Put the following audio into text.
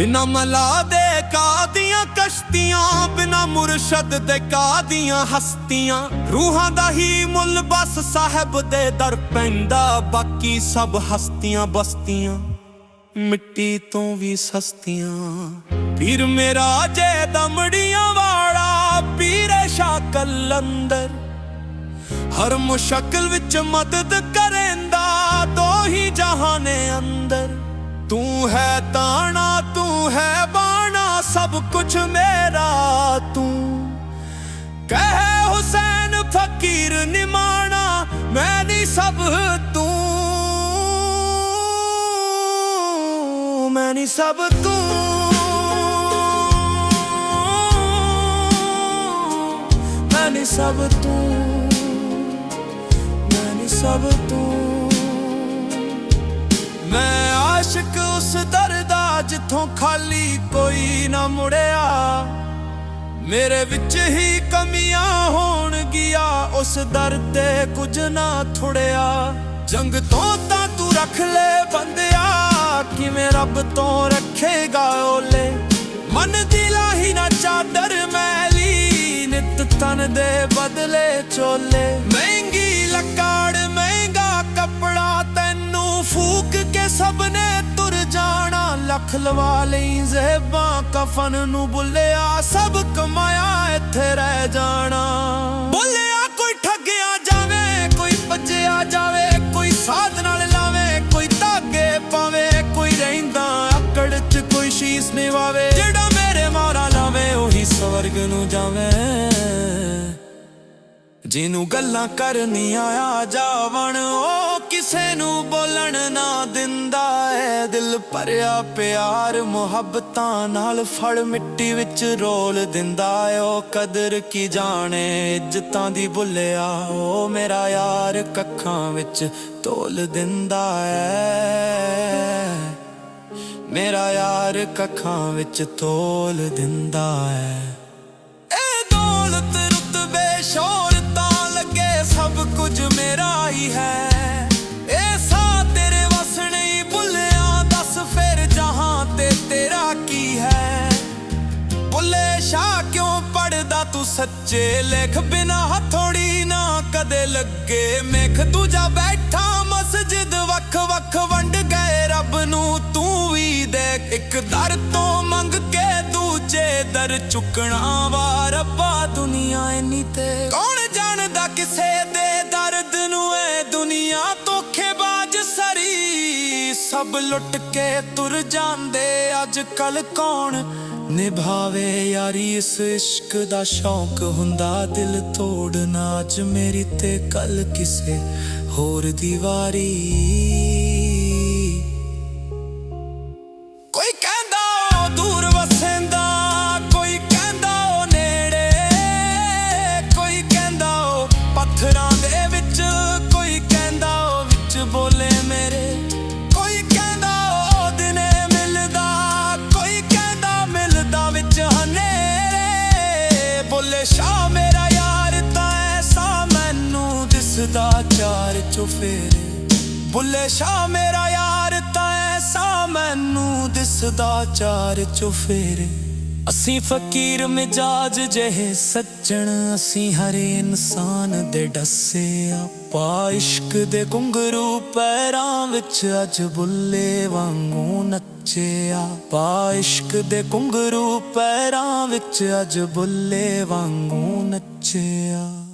ਬਿਨਾ ਮਲਾ ਦੇ ਕਾਦੀਆਂ ਕਸ਼ਤੀਆਂ, ਬਿਨਾ ਮੁਰਸ਼ਦ ਦੇ ਕਾਦੀਆਂ ਹਸਤੀਆਂ। ਰੂਹਾਂ ਦਾ ਹੀ ਮੁੱਲ ਬਸ ਸਾਹਿਬ ਦੇ ਦਰ ਪੈਂਦਾ, ਬਾਕੀ ਸਭ ਹਸਤੀਆਂ ਬਸਤੀਆਂ। ਮਿੱਟੀ ਤੋਂ ਵੀ ਸਸਤੀਆਂ। ਪੀਰ ਮੇਰਾ ਜੇ ਦਮੜੀਆਂ ਵਾਲਾ, ਪੀਰੇ ਸ਼ਾ ਕਲੰਦਰ ਹਰ ਮੁਸ਼ਕਲ ਵਿੱਚ ਮਦਦ ਕਰੇਂਦਾ, ਦੋ ਹੀ ਜਹਾਨੇ ਅੰਦਰ। ਤੂੰ ਹੈ ਤਾਣਾ ਸਭ ਕੁਝ ਮੇਰਾ ਤੂੰ। ਕਹੇ ਹੁਸੈਨ ਫਕੀਰ ਨਿਮਾਣਾ ਮੈਂ ਨਹੀਂ ਸਭ ਤੂੰ। ਮੈਂ ਨਹੀਂ ਸਭ ਤੂੰ। ਮੈਂ ਨਹੀਂ ਸਭ ਤੂੰ। ਮੈਂ ਨਹੀਂ ਸਭ ਤੂੰ। ਜਿੱਥੋਂ ਖਾਲੀ ਕੋਈ ਨਾ ਮੁੜਿਆ। ਮੇਰੇ ਵਿੱਚ ਹੀ ਕਮੀਆਂ ਹੋਣਗੀਆਂ ਉਸ ਦਰ ਤੇ ਕੁਝ ਨਾ ਥੁੜਿਆ। ਜੰਗ ਤੋਂ ਤਾਂ ਤੂੰ ਰੱਖ ਲੈ ਬੰਦਿਆ, ਕਿਵੇਂ ਰੱਬ ਤੋਂ ਰੱਖੇਗਾ ਓਲੇ। ਮਨ ਦੀ ਲਾਹੀ ਨਾ ਚਾਦਰ ਮੈਲੀ ਨਿਤ ਤਨ ਦੇ ਬਦਲੇ ਚੋਲੇ। ਮਹਿੰਗੀ ਲੱਕੜ, ਮਹਿੰਗਾ ਕੱਪੜਾ ਤੈਨੂੰ ਫੂਕ ਕੇ ਸਭ ਨੇ ਤੁਰ ਲਵਾ ਲਈ ਜ਼ੇਬਾਂ ਕਫਨ ਨੂੰ ਬੁੱਲਿਆ, ਸਭ ਕਮਾਇਆ, ਇੱਥੇ ਰਹਿ ਜਾਣਾ। ਬੁੱਲਿਆ, ਕੋਈ ਠੱਗਿਆ ਜਾਵੇ, ਕੋਈ ਭੱਜਿਆ ਜਾਵੇ, ਕੋਈ ਸਾਧ ਨਾਲ ਲਾਵੇ, ਕੋਈ ਧਾਗੇ ਪਾਵੇ, ਕੋਈ ਰਹਿੰਦਾ ਆਕੜ ਚ, ਕੋਈ ਸ਼ੀਸ ਨਿਵਾਵੇ। ਜਿਹੜਾ ਮੇਰੇ ਮਾਰਾ ਲਾਵੇ, ਉਹੀ ਸਵਰਗ ਨੂੰ ਜਾਵੇ। ਜਿਹਨੂੰ ਗੱਲਾਂ ਕਰਨੀ ਆਇਆ ਜਾਵਣ, ਉਹ ਕਿਸੇ ਨੂੰ ਬੋਲਣ ਨਾ ਦਿੰਦਾ ਏ। ਦਿਲ ਭਰਿਆ ਪਿਆਰ ਮੁਹੱਬਤਾਂ ਨਾਲ ਫੜ ਮਿੱਟੀ ਵਿੱਚ ਰੋਲ ਦਿੰਦਾ ਏ। ਉਹ ਕਦਰ ਕੀ ਜਾਣੇ, ਇੱਜ਼ਤਾਂ ਦੀ ਭੁੱਲਿਆ ਉਹ ਮੇਰਾ ਯਾਰ ਕੱਖਾਂ ਵਿੱਚ ਤੋਲ ਦਿੰਦਾ ਏ। ਮੇਰਾ ਯਾਰ ਕੱਖਾਂ ਵਿੱਚ ਤੋਲ ਦਿੰਦਾ ਏ। ਇਹ ਦੌਲਤ ਰੁਤਬੇ ਸ਼ੋਹਰਤਾਂ ਲੱਗੇ ਸਭ ਕੁਝ ਮੇਰਾ ਹੀ ਹੈ। ਬੁੱਲੇ ਸ਼ਾਹ ਕਿਉਂ ਪੜਦਾ ਤੂੰ ਸੱਚੇ ਲੇਖ? ਬਿਨਾ ਹਥੋੜੀ ਨਾ ਕਦੇ ਲੱਗੇ ਮੇਖ। ਦੂਜਾ ਬੈਠਾ ਮਸਜਿਦ ਵੱਖ ਵੱਖ ਵੰਡ ਗਏ, ਰੱਬ ਨੂੰ ਤੂੰ ਵੀ ਦੇਖ। ਇੱਕ ਦਰ ਤੋਂ ਮੰਗ ਕੇ ਦੂਜੇ ਦਰ ਚੁੱਕਣਾ ਵਾ, ਰੱਬਾ ਦੁਨੀਆ ਇੰਨੀ ਤੇ। ਕੌਣ ਜਾਣਦਾ ਕਿਸੇ ਦੇ ਦਰਦ ਨੂੰ? ਏ ਦੁਨੀਆ ਧੋਖੇਬਾਜ਼ ਸਰੀ। ਸਭ ਲੁੱਟ ਕੇ ਤੁਰ ਜਾਂਦੇ, ਅੱਜ ਕੱਲ ਕੌਣ ਨਿਭਾਵੇ ਯਾਰੀ ਇਸ ਇਸ਼ਕ ਦਾ ਸ਼ੌਂਕ ਹੁੰਦਾ ਦਿਲ ਤੋੜਨਾ ਅੱਜ ਮੇਰੀ ਤੇ ਕੱਲ ਕਿਸੇ ਹੋਰ ਦੀ ਵਾਰੀ ਕੋਈ ਕਹਿੰਦਾ ਮੈਨੂੰ ਚਾਰ ਚੁਫੇਰੇ ਬੁੱਲੇ ਸ਼ਾਹ ਮੇਰਾ ਯਾਰ ਤਾਂ ਐਸਾ ਮੈਨੂੰ ਦਿਸਦਾ ਚਾਰ ਚੁਫੇਰੇ ਅਸੀਂ ਫਕੀਰ ਮਿਜਾਜ ਜਿਹੇ ਸੱਜਣ, ਅਸੀਂ ਹਰ ਇਨਸਾਨ ਦੇ ਡੱਸੇ ਆ। ਇਸ਼ਕ ਦੇ ਗੁੰਗਰੂ ਪੈਰਾਂ ਵਿੱਚ ਅੱਜ ਬੁੱਲੇ ਵਾਂਗੂ ਨੱਚੇ ਪਾ ਇਸ਼ਕ ਦੇ ਗੁੰਗਰੂ ਪੈਰਾਂ ਵਿੱਚ ਅੱਜ ਬੁੱਲੇ ਵਾਂਗੂ ਨੱਚਿਆ